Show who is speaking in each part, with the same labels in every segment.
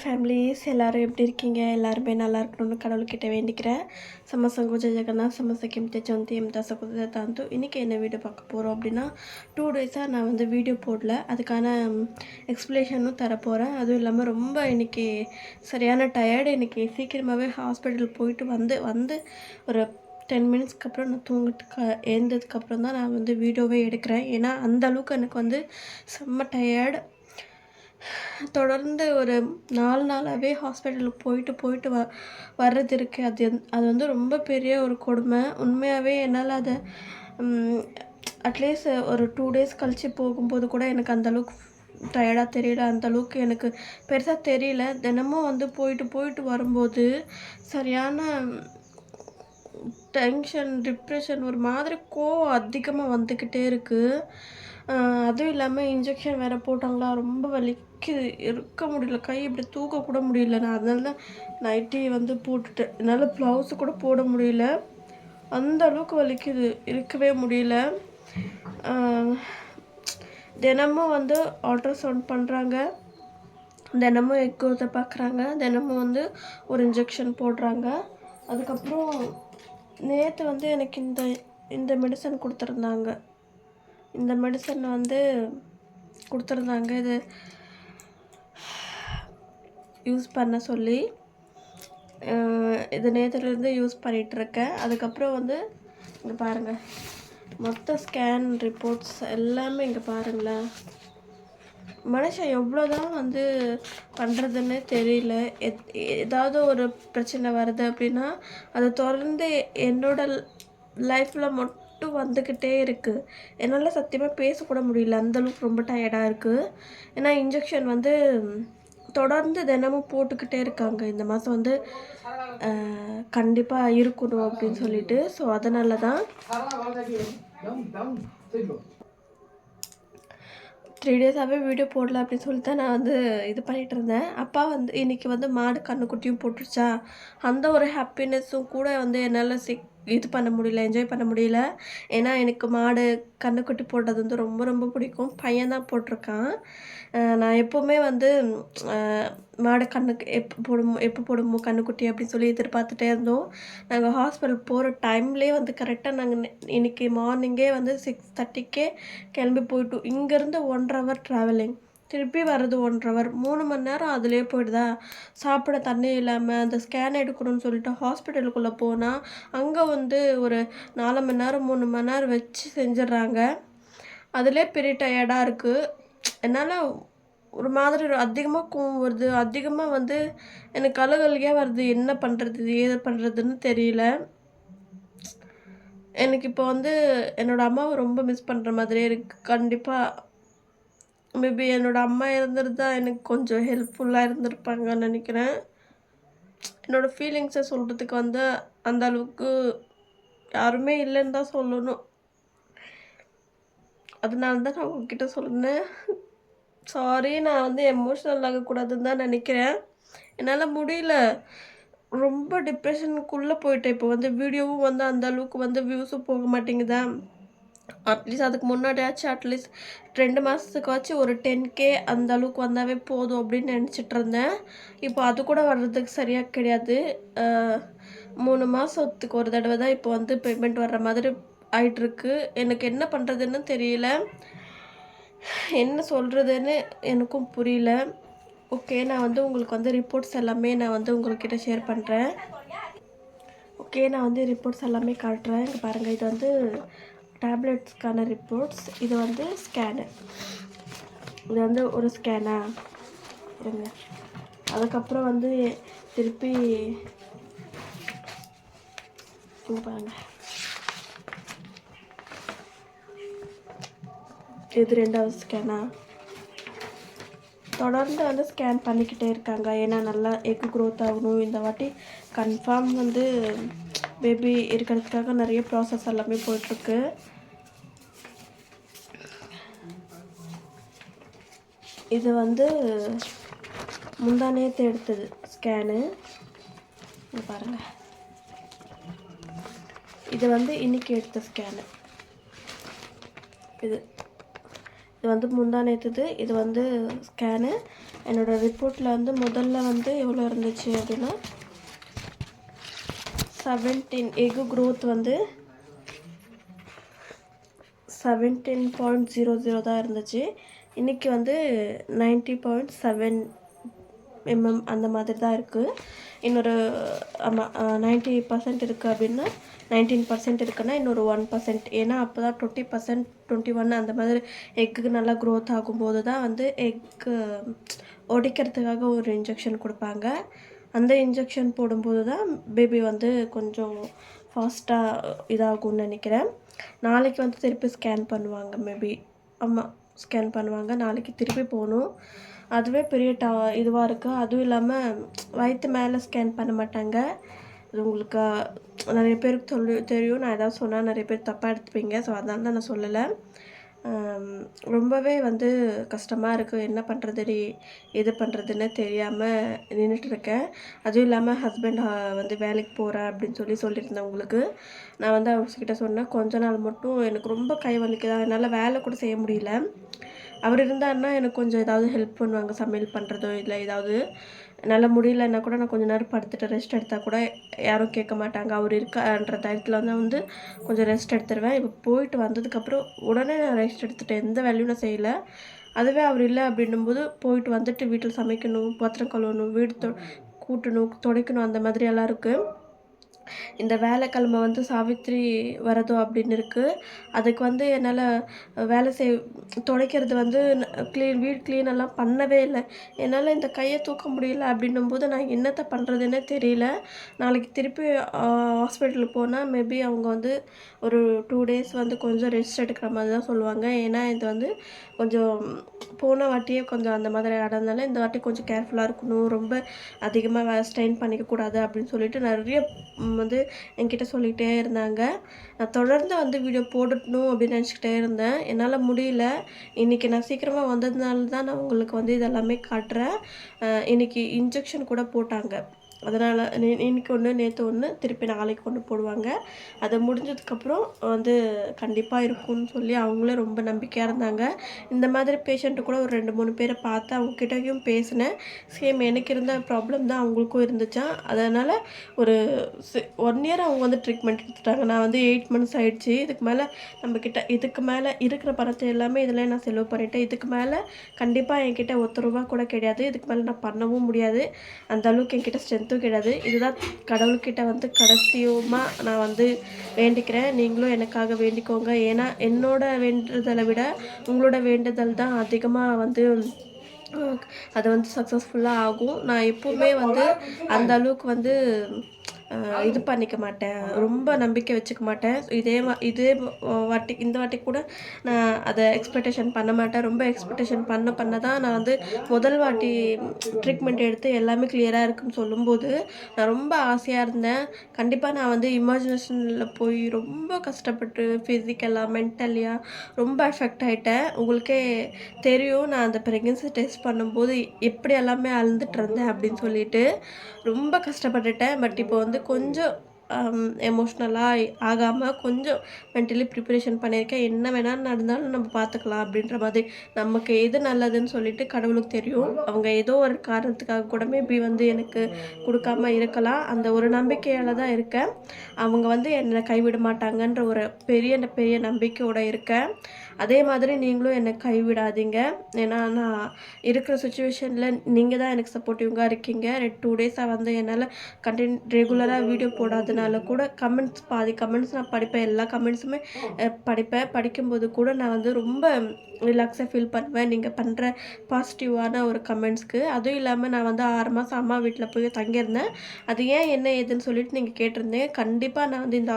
Speaker 1: Families எல்லோரும் எப்படி இருக்கீங்க? எல்லாருமே நல்லா இருக்கணும்னு கடவுள்கிட்ட வேண்டிக்கிறேன். சமசங்கோஜ ஜெகநாத் சமசக்கிம் தெஜந்தி எம்தா சகுதா தாந்து இன்றைக்கி என்ன வீடியோ பார்க்க போகிறோம் அப்படின்னா டூ டேஸாக நான் வந்து வீடியோ போடல. அதுக்கான எக்ஸ்ப்ளேஷனும் தரப்போகிறேன் அதுவும் இல்லாமல் ரொம்ப இன்றைக்கி சரியான டயர்டு இன்றைக்கி சீக்கிரமாகவே ஹாஸ்பிட்டல் போயிட்டு வந்து வந்து ஒரு டென் மினிட்ஸ்க்கு அப்புறம் நான் தூங்கிட்டு ஏந்ததுக்கப்புறம் தான் நான் வந்து வீடியோவே எடுக்கிறேன். ஏன்னா அந்தளவுக்கு எனக்கு வந்து செம்ம டயர்டு தொடர்ந்து ஒரு நாலு நாளாகவே ஹாஸ்பிட்டலுக்கு போயிட்டு போயிட்டு வ வர்றது இருக்குது அது அது வந்து ரொம்ப பெரிய ஒரு கொடுமை. உண்மையாகவே என்னால் அதை அட்லீஸ்ட் ஒரு டூ டேஸ் கழித்து போகும்போது கூட எனக்கு அந்தளவுக்கு டயர்டாக தெரியல. அந்தளவுக்கு எனக்கு பெருசாக தெரியல. தினமும் வந்து போயிட்டு போயிட்டு வரும்போது சரியான டென்ஷன் டிப்ரெஷன் ஒரு மாதிரி கோவம் அதிகமாக வந்துக்கிட்டே இருக்குது அதுவும் இல்லாமல் இன்ஜெக்ஷன் வேறு போட்டாங்களா? ரொம்ப வலி வலிக்குது இருக்க முடியல கை இப்படி தூக்க கூட முடியல. நான் அதனால தான் நைட்டி வந்து போட்டுட்டேன். என்னால் ப்ளவுஸு கூட போட முடியல. அந்த அளவுக்கு வலிக்குது. இருக்கவே முடியல. தினமும் வந்து அல்ட்ராசவுண்ட் பண்ணுறாங்க தினமும் எக் பார்க்குறாங்க தினமும் வந்து ஒரு இன்ஜெக்ஷன் போடுறாங்க. அதுக்கப்புறம் நேற்று வந்து எனக்கு இந்த இந்த மெடிசன் கொடுத்துருந்தாங்க. இந்த மெடிசன் வந்து கொடுத்துருந்தாங்க. இது யூஸ் பண்ண சொல்லி இது நேற்றுலேருந்து யூஸ் பண்ணிகிட்ருக்கேன் அதுக்கப்புறம் வந்து இங்கே பாருங்கள் மொத்த ஸ்கேன் ரிப்போர்ட்ஸ் எல்லாமே இங்கே பாருங்களேன். மனுஷன் எவ்வளோ தான் வந்து பண்ணுறதுன்னு தெரியல. எத் ஏதாவது ஒரு பிரச்சனை வருது அப்படின்னா அதை தொடர்ந்து என்னோட லைஃப்பில் மட்டும் மட்டும் வந்துக்கிட்டே இருக்குது என்னால் சத்தியமாக பேசக்கூட முடியல. அந்தளவுக்கு ரொம்ப டயர்டாக இருக்குது ஏன்னா இன்ஜெக்ஷன் வந்து தொடர்ந்து தினமும் போட்டுக்கிட்டே இருக்காங்க. இந்த மாதம் வந்து கண்டிப்பாக இருக்கணும் அப்படின்னு சொல்லிட்டு. ஸோ அதனால தான் த்ரீ டேஸாகவே வீடியோ போடல அப்படின்னு சொல்லி தான் நான் வந்து இது பண்ணிகிட்டு இருந்தேன். அப்பா வந்து இன்றைக்கி வந்து மாடு கண்ணுக்குட்டியும் போட்டுருச்சா? அந்த ஒரு ஹாப்பினஸ்ஸும் கூட வந்து என்னால் சிக் இது பண்ண முடியல என்ஜாய் பண்ண முடியல. ஏன்னா எனக்கு மாடு கண்ணுக்குட்டி போடுறது வந்து ரொம்ப ரொம்ப பிடிக்கும். பையன் தான் போட்டிருக்கான். நான் எப்போவுமே வந்து மாடு கண்ணுக்கு எப்போ போடுமோ எப்போ போடுமோ கண்ணுக்குட்டி அப்படின்னு சொல்லி எதிர்பார்த்துட்டே இருந்தோம். நாங்கள் ஹாஸ்பிட்டல் போகிற டைம்லேயே வந்து கரெக்டாக நாங்கள் இன்றைக்கி மார்னிங்கே வந்து சிக்ஸ் தேர்ட்டிக்கே கிளம்பி போயிட்டோம். இங்கேருந்து ஒன்றரை ஹவர் ட்ராவலிங் திருப்பி வர்றது ஒன்றரை ஹவர் மூணு மணி நேரம் அதிலே போயிடுதா? சாப்பிட தண்ணி இல்லாமல் அந்த ஸ்கேன் எடுக்கணும்னு சொல்லிட்டு ஹாஸ்பிட்டலுக்குள்ளே போனால் அங்கே வந்து ஒரு நாலு மணி நேரம் மூணு மணி நேரம் வச்சு செஞ்சிடுறாங்க. அதிலே பெரிய டயர்டாக இருக்குது என்னால் ஒரு மாதிரி அதிகமாக கோவம் வருது. அதிகமாக வந்து எனக்கு அழுகழுகையாக வருது. என்ன பண்ணுறது ஏது பண்ணுறதுன்னு தெரியல. எனக்கு இப்போ வந்து என்னோடய அம்மாவை ரொம்ப மிஸ் பண்ணுற மாதிரியே இருக்குது கண்டிப்பாக மேபி என்னோடய அம்மா இருந்திருந்தா எனக்கு கொஞ்சம் ஹெல்ப்ஃபுல்லாக இருந்திருப்பாங்கன்னு நினைக்கிறேன். என்னோடய ஃபீலிங்ஸை சொல்கிறதுக்கு வந்து அந்த அளவுக்கு யாருமே இல்லைன்னு தான் சொல்லணும். அதனால தான் நான் உங்ககிட்ட சொன்னேன் சாரி நான் வந்து எமோஷ்னல் ஆகக்கூடாதுன்னு தான் நினைக்கிறேன். என்னால் முடியல. ரொம்ப டிப்ரெஷனுக்குள்ளே போயிட்டேன். இப்போ வந்து வீடியோவும் வந்து அந்த அளவுக்கு வந்து வியூஸும் போக மாட்டேங்குதா? அட்லீஸ்ட் அதுக்கு முன்னாடியாச்சும் அட்லீஸ்ட் ரெண்டு மாதத்துக்காச்சும் ஒரு டென் கே அந்த அளவுக்கு வந்தாவே போதும் அப்படின்னு நினச்சிட்டு இருந்தேன். இப்போ அது கூட வர்றதுக்கு சரியாக கிடையாது. மூணு மாதத்துக்கு ஒரு தடவை தான் இப்போ வந்து பேமெண்ட் வர்ற மாதிரி ஆயிட்டுருக்கு. எனக்கு என்ன பண்ணுறதுன்னு தெரியல. என்ன சொல்கிறதுன்னு எனக்கும் புரியல. ஓகே நான் வந்து உங்களுக்கு வந்து ரிப்போர்ட்ஸ் எல்லாமே நான் வந்து உங்கள்கிட்ட ஷேர் பண்ணுறேன் ஓகே நான் வந்து ரிப்போர்ட்ஸ் எல்லாமே காட்டுறேன். இங்கே பாருங்கள் இது வந்து டேப்லெட்ஸ்க்கான ரிப்போர்ட்ஸ். இது வந்து ஸ்கேனு. இது வந்து ஒரு ஸ்கேனா? இருங்க. அதுக்கப்புறம் வந்து திருப்பி பாருங்கள் இது ரெண்டாவது ஸ்கேனா? தொடர்ந்து வந்து ஸ்கேன் பண்ணிக்கிட்டே இருக்காங்க. ஏன்னா நல்லா எக்கு க்ரோத் ஆகணும். இந்த வாட்டி கன்ஃபார்ம் வந்து பேபி இருக்கிறதுக்காக நிறைய ப்ராசஸ் எல்லாமே போயிட்டுருக்கு. இது வந்து முந்தானேத்து எடுத்தது ஸ்கேனு. பாருங்கள் இது வந்து இன்றைக்கி எடுத்த ஸ்கேனு. இது. இது வந்து முந்தா நேற்றுது இது வந்து ஸ்கேனு. என்னோடய ரிப்போர்ட்டில் வந்து முதல்ல வந்து எவ்வளோ இருந்துச்சு அப்படின்னா செவன்டீன் எகு க்ரோத் வந்து செவன்டீன் பாயிண்ட் ஜீரோ ஜீரோ தான் இருந்துச்சு. இன்றைக்கி வந்து நைன்ட்டி பாயிண்ட் செவன் எம்எம் அந்த மாதிரி தான் இருக்குது இன்னொரு ஆமாம் நைன்ட்டி பர்சன்ட் இருக்குது அப்படின்னா நைன்டீன் பர்சன்ட் இருக்குன்னா இன்னொரு ஒன் பர்சன்ட் ஏன்னா அப்போ தான் டுவெண்ட்டி பர்சன்ட் டுவெண்ட்டி ஒன் அந்த மாதிரி எக்கு நல்லா க்ரோத் ஆகும்போது தான் வந்து எக்கு உடைக்கிறதுக்காக ஒரு இன்ஜெக்ஷன் கொடுப்பாங்க. அந்த இன்ஜெக்ஷன் போடும்போது தான் பேபி வந்து கொஞ்சம் ஃபாஸ்ட்டாக இதாகும்னு நினைக்கிறேன். நாளைக்கு வந்து திருப்பி ஸ்கேன் பண்ணுவாங்க மேபி ஆமாம் ஸ்கேன் பண்ணுவாங்க. நாளைக்கு திருப்பி போகணும். அதுவே பெரிய டா இதுவாக இருக்குது அதுவும் இல்லாமல் வயிற்று மேலே ஸ்கேன் பண்ண மாட்டாங்க. அது உங்களுக்கு நிறைய பேருக்கு சொல்லி தெரியும். நான் ஏதாவது சொன்னால் நிறைய பேர் தப்பாக எடுத்துப்பீங்க. ஸோ அதனால தான் நான் சொல்லலை. ரொம்பவே வந்து கஷ்டமாக இருக்குது என்ன பண்ணுறது எது பண்ணுறதுன்னு தெரியாமல் நின்றுட்டுருக்கேன் அதுவும் இல்லாமல் ஹஸ்பண்ட் வந்து வேலைக்கு போகிறேன் அப்படின்னு சொல்லி சொல்லியிருந்தேன் உங்களுக்கு. நான் வந்து அவர்கிட்ட சொன்னேன் கொஞ்ச நாள் மட்டும் எனக்கு ரொம்ப கை வலிக்குது. என்னால் வேலை கூட செய்ய முடியல. அவர் இருந்தாருன்னா எனக்கு கொஞ்சம் ஏதாவது ஹெல்ப் பண்ணுவாங்க சமையல் பண்ணுறதோ இல்லை ஏதாவது என்னால் முடியலன்னா கூட நான் கொஞ்சம் நேரம் படுத்துட்டு ரெஸ்ட் எடுத்தால் கூட யாரும் கேட்க மாட்டாங்க. அவர் இருக்கான்ற தைரியத்தில் வந்து வந்து கொஞ்சம் ரெஸ்ட் எடுத்துருவேன். இப்போ போயிட்டு வந்ததுக்கப்புறம் உடனே நான் ரெஸ்ட் எடுத்துட்டேன். எந்த வேலையும் நான் செய்யலை. அதுவே அவர் இல்லை அப்படின்னும்போது போயிட்டு வந்துட்டு வீட்டில் சமைக்கணும் பாத்திரம் கழுவணும் வீடு தொ கூட்டணும் துடைக்கணும் அந்த மாதிரியெல்லாம் இருக்குது இந்த வேலைக்கிழமை வந்து சாவித்திரி வரதோ அப்படின்னு இருக்குது அதுக்கு வந்து என்னால் வேலை செய் துடைக்கிறது வந்து க்ளீன் வீடு க்ளீனெல்லாம் பண்ணவே இல்லை. என்னால் இந்த கையை தூக்க முடியல அப்படின்னும் போது நான் என்னத்தை பண்ணுறதுன்னே தெரியல. நாளைக்கு திருப்பி ஹாஸ்பிட்டலுக்கு போனால் மேபி அவங்க வந்து ஒரு டூ டேஸ் வந்து கொஞ்சம் ரெஸ்ட் எடுக்கிற மாதிரி தான் சொல்லுவாங்க. ஏன்னா இது வந்து கொஞ்சம் போன வாட்டியே கொஞ்சம் அந்த மாதிரி நடந்தனால இந்த வாட்டி கொஞ்சம் கேர்ஃபுல்லாக இருக்கணும். ரொம்ப அதிகமாக ஸ்ட்ரெயின் பண்ணிக்கக்கூடாது அப்படின்னு சொல்லிட்டு நிறைய வந்து என்கிட்ட சொல்லிக்கிட்டே இருந்தாங்க. நான் தொடர்ந்து வந்து வீடியோ போடணும் அப்படின்னு நினச்சிக்கிட்டே இருந்தேன். என்னால் முடியல. இன்றைக்கி நான் சீக்கிரமாக வந்ததுனால தான் நான் உங்களுக்கு வந்து இதெல்லாமே காட்டுறேன். இன்றைக்கி இன்ஜெக்ஷன் கூட போட்டாங்க. அதனால் இன்னைக்கு ஒன்று நேற்று ஒன்று திருப்பி நாளைக்கு ஒன்று போடுவாங்க. அதை முடிஞ்சதுக்கப்புறம் வந்து கண்டிப்பாக இருக்கும்னு சொல்லி அவங்களே ரொம்ப நம்பிக்கையாக இருந்தாங்க. இந்த மாதிரி பேஷண்ட்டு கூட ஒரு ரெண்டு மூணு பேரை பார்த்து அவங்கக்கிட்டையும் பேசினேன். சேம் எனக்கு இருந்த ப்ராப்ளம் தான் அவங்களுக்கும் இருந்துச்சான் அதனால் ஒரு ஒன் இயர் அவங்க வந்து ட்ரீட்மெண்ட் எடுத்துட்டாங்க. நான் வந்து எயிட் மந்த்ஸ் ஆகிடுச்சு இதுக்கு மேலே நம்மக்கிட்ட இதுக்கு மேலே இருக்கிற பணத்தை எல்லாமே இதில் நான் செலவு பண்ணிட்டேன். இதுக்கு மேலே கண்டிப்பாக என்கிட்ட ஒத்த ரூபா கூட கிடையாது. இதுக்கு மேலே நான் பண்ணவும் முடியாது. அந்த அளவுக்கு என்கிட்ட ஸ்ட்ரென்த் கிடையாது இதுதான் கடவுள்கிட்ட வந்து கடைசியுமாக நான் வந்து வேண்டிக்கிறேன். நீங்களும் எனக்காக வேண்டிக்கோங்க. ஏன்னா என்னோட வேண்டுதலை விட உங்களோட வேண்டுதல் தான் அதிகமாக வந்து அது வந்து சக்ஸஸ்ஃபுல்லாக ஆகும். நான் எப்போவுமே வந்து அந்த அளவுக்கு வந்து இது பண்ணிக்க மாட்டேன். ரொம்ப நம்பிக்கை வச்சுக்க மாட்டேன். இதே இதே வாட்டி இந்த வாட்டி கூட நான் அதை எக்ஸ்பெக்டேஷன் பண்ண மாட்டேன். ரொம்ப எக்ஸ்பெக்டேஷன் பண்ண பண்ண தான் நான் வந்து முதல் வாட்டி ட்ரீட்மெண்ட் எடுத்து எல்லாமே கிளியராக இருக்குன்னு சொல்லும்போது நான் ரொம்ப ஆசையாக இருந்தேன். கண்டிப்பாக நான் வந்து இமேஜினேஷனில் போய் ரொம்ப கஷ்டப்பட்டு ஃபிசிக்கலாக மென்டலியாக ரொம்ப எஃபெக்ட் ஆகிட்டேன் உங்களுக்கே தெரியும் நான் அந்த ப்ரெக்னென்சி டெஸ்ட் பண்ணும்போது எப்படி எல்லாமே அழுந்துட்டு இருந்தேன் அப்படின்னு சொல்லிட்டு. ரொம்ப கஷ்டப்பட்டுட்டேன். பட் இப்போ வந்து கொஞ்சம் um, எமோஷ்னலாக ஆகாமல் கொஞ்சம் மென்டலி ப்ரிப்பரேஷன் பண்ணியிருக்கேன். என்ன வேணாலும் நடந்தாலும் நம்ம பார்த்துக்கலாம் அப்படின்ற மாதிரி நமக்கு எது நல்லதுன்னு சொல்லிட்டு கடவுளுக்கு தெரியும். அவங்க ஏதோ ஒரு காரணத்துக்காக கூட மேபி வந்து எனக்கு கொடுக்காம இருக்கலாம். அந்த ஒரு நம்பிக்கையால் தான் இருக்கேன். அவங்க வந்து என்னை கைவிட மாட்டாங்கன்ற ஒரு பெரிய பெரிய நம்பிக்கையோடு இருக்கேன். அதே மாதிரி நீங்களும் என்னை கைவிடாதீங்க. ஏன்னா நான் இருக்கிற சுச்சுவேஷனில் நீங்கள் தான் எனக்கு சப்போர்ட்டிவாக இருக்கீங்க. டூ டேஸாக வந்து என்னால் கண்டின் ரெகுலராக வீடியோ போடாதனால கூட கமெண்ட்ஸ் பாதி கமெண்ட்ஸ் நான் படிப்பேன். எல்லா கமெண்ட்ஸுமே படிப்பேன். படிக்கும்போது கூட நான் வந்து ரொம்ப ரிலாக்ஸாக ஃபீல் பண்ணுவேன். நீங்கள் பண்ணுற பாசிட்டிவான ஒரு கமெண்ட்ஸ்க்கு அதுவும் இல்லாமல் நான் வந்து ஆறு மாதம் அம்மா வீட்டில் போய் தங்கியிருந்தேன். அது ஏன் என்ன ஏதுன்னு சொல்லிட்டு நீங்கள் கேட்டிருந்தேன் கண்டிப்பாக நான் வந்து இந்த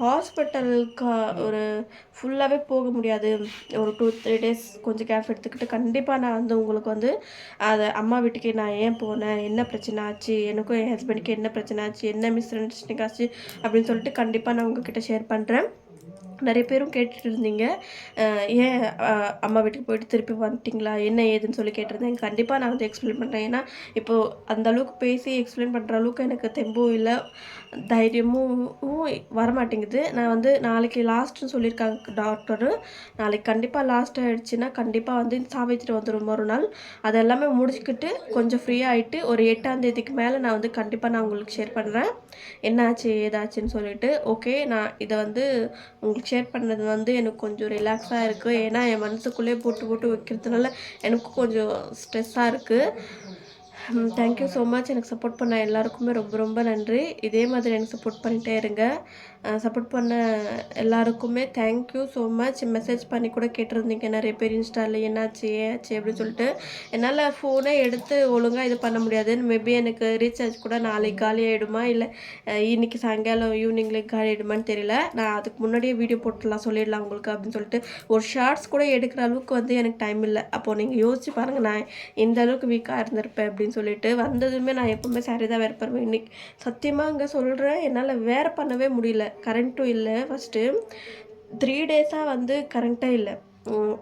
Speaker 1: ஹாஸ்பிட்டலுக்கு ஒரு ஃபுல்லாகவே போக முடியாது. ஒரு டூ த்ரீ டேஸ் கொஞ்சம் கேப் எடுத்துக்கிட்டு கண்டிப்பாக நான் வந்து உங்களுக்கு வந்து அதை அம்மா வீட்டுக்கு நான் ஏன் போனேன்? என்ன பிரச்சனை ஆச்சு? எனக்கும் என் ஹஸ்பண்டுக்கு என்ன பிரச்சனை ஆச்சு? என்ன மிஸ் ஆச்சு? அப்படின்னு சொல்லிட்டு கண்டிப்பாக நான் உங்ககிட்ட ஷேர் பண்ணுறேன் நிறைய பேரும் கேட்டுட்டு இருந்தீங்க ஏன் அம்மா வீட்டுக்கு போயிட்டு திருப்பி வந்துட்டிங்களா? என்ன ஏதுன்னு சொல்லி கேட்டிருந்தேன். கண்டிப்பாக நான் வந்து எக்ஸ்பிளைன் பண்ணுறேன் ஏன்னா இப்போது அந்த அளவுக்கு பேசி எக்ஸ்பிளைன் பண்ணுற அளவுக்கு எனக்கு தெம்பும் இல்லை. தைரியமும் வரமாட்டேங்குது. நான் வந்து நாளைக்கு லாஸ்ட்டுன்னு சொல்லியிருக்காங்க டாக்டரு நாளைக்கு கண்டிப்பாக லாஸ்ட் ஆகிடுச்சின்னா கண்டிப்பாக வந்து சாவித்திரி வந்துடும் ஒரு நாள் அது எல்லாமே முடிச்சுக்கிட்டு கொஞ்சம் ஃப்ரீயாக ஆகிட்டு ஒரு எட்டாம் தேதிக்கு மேலே நான் வந்து கண்டிப்பாக நான் உங்களுக்கு ஷேர் பண்ணுறேன் என்னாச்சு ஏதாச்சுன்னு சொல்லிட்டு. ஓகே நான் இதை வந்து உங்களுக்கு ஷேர் பண்ணது வந்து எனக்கு கொஞ்சம் ரிலாக்ஸாக இருக்குது ஏன்னா என் மனசுக்குள்ளேயே போட்டு போட்டு வைக்கிறதுனால எனக்கும் கொஞ்சம் ஸ்ட்ரெஸ்ஸாக இருக்குது தேங்க்யூ ஸோ மச் எனக்கு சப்போர்ட் பண்ண எல்லாருக்குமே ரொம்ப ரொம்ப நன்றி. இதே மாதிரி எனக்கு சப்போர்ட் பண்ணிகிட்டே இருங்க. சப்போர்ட் பண்ண எல்லாருக்குமே தேங்க்யூ ஸோ மச் மெசேஜ் பண்ணி கூட கேட்டிருந்தீங்க. நிறைய பேர் இன்ஸ்டாவில் என்னாச்சு ஏச்சு அப்படின்னு சொல்லிட்டு. என்னால் ஃபோனே எடுத்து ஒழுங்காக இது பண்ண முடியாது. மேபி எனக்கு ரீசார்ஜ் கூட நாளைக்கு காலி ஆகிடுமா இல்லை இன்னைக்கு சாயங்காலம் ஈவினிங்ல காலி ஆகிடுமான்னு தெரியல. நான் அதுக்கு முன்னாடியே வீடியோ போட்டுடலாம் சொல்லிடலாம் உங்களுக்கு அப்படின்னு சொல்லிட்டு. ஒரு ஷார்ட்ஸ் கூட எடுக்கிற அளவுக்கு வந்து எனக்கு டைம் இல்லை. அப்போது நீங்கள் யோசிச்சு பாருங்கள் நான் இந்த அளவுக்கு வீக்காக இருந்திருப்பேன் அப்படின்னு சொல்லிட்டு. வந்ததுமே நான் எப்போவுமே சரிதான் வேறு பண்ணுவேன் இன்னைக்கு சத்தியமாக அங்கே சொல்கிறேன் என்னால் வேறு பண்ணவே முடியல. கரண்ட்டும் இல்லை. ஃபஸ்ட்டு த்ரீ டேஸாக வந்து கரண்ட்டே இல்லை.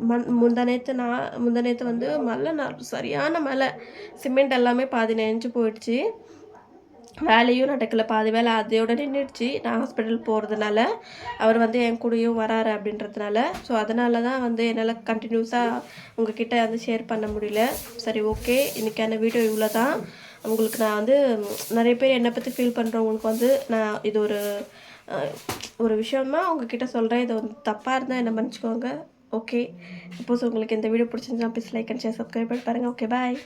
Speaker 1: மண் முந்தா நேற்று நான் முந்தா நேற்று வந்து மழை நான் சரியான மழை. சிமெண்ட் எல்லாமே பாதி நினைஞ்சு போயிடுச்சு. வேலையும் நடக்கலை. பாதி வேலை அதையோட நின்றுடுச்சு. நான் ஹாஸ்பிட்டல் போகிறதுனால அவர் வந்து என் கூடயும் வராரு அப்படின்றதுனால. ஸோ அதனால தான் வந்து என்னால் கண்டினியூஸாக உங்ககிட்ட வந்து ஷேர் பண்ண முடியல. சரி ஓகே இன்றைக்கான வீடியோ இவ்வளோ தான் உங்களுக்கு நான் வந்து நிறைய பேர் என்னை பற்றி ஃபீல் பண்ணுறவங்களுக்கு வந்து நான் இது ஒரு ஒரு விஷயமா உங்ககிட்ட சொல்கிறேன் இது வந்து தப்பாக இருந்தால் என்ன மன்னிச்சுக்கோங்க. ஓகே சப்போஸ் உங்களுக்கு இந்த வீடியோ பிடிச்சிருந்தா please like and share subscribe பண்ணி பாருங்கள் ஓகே பாய்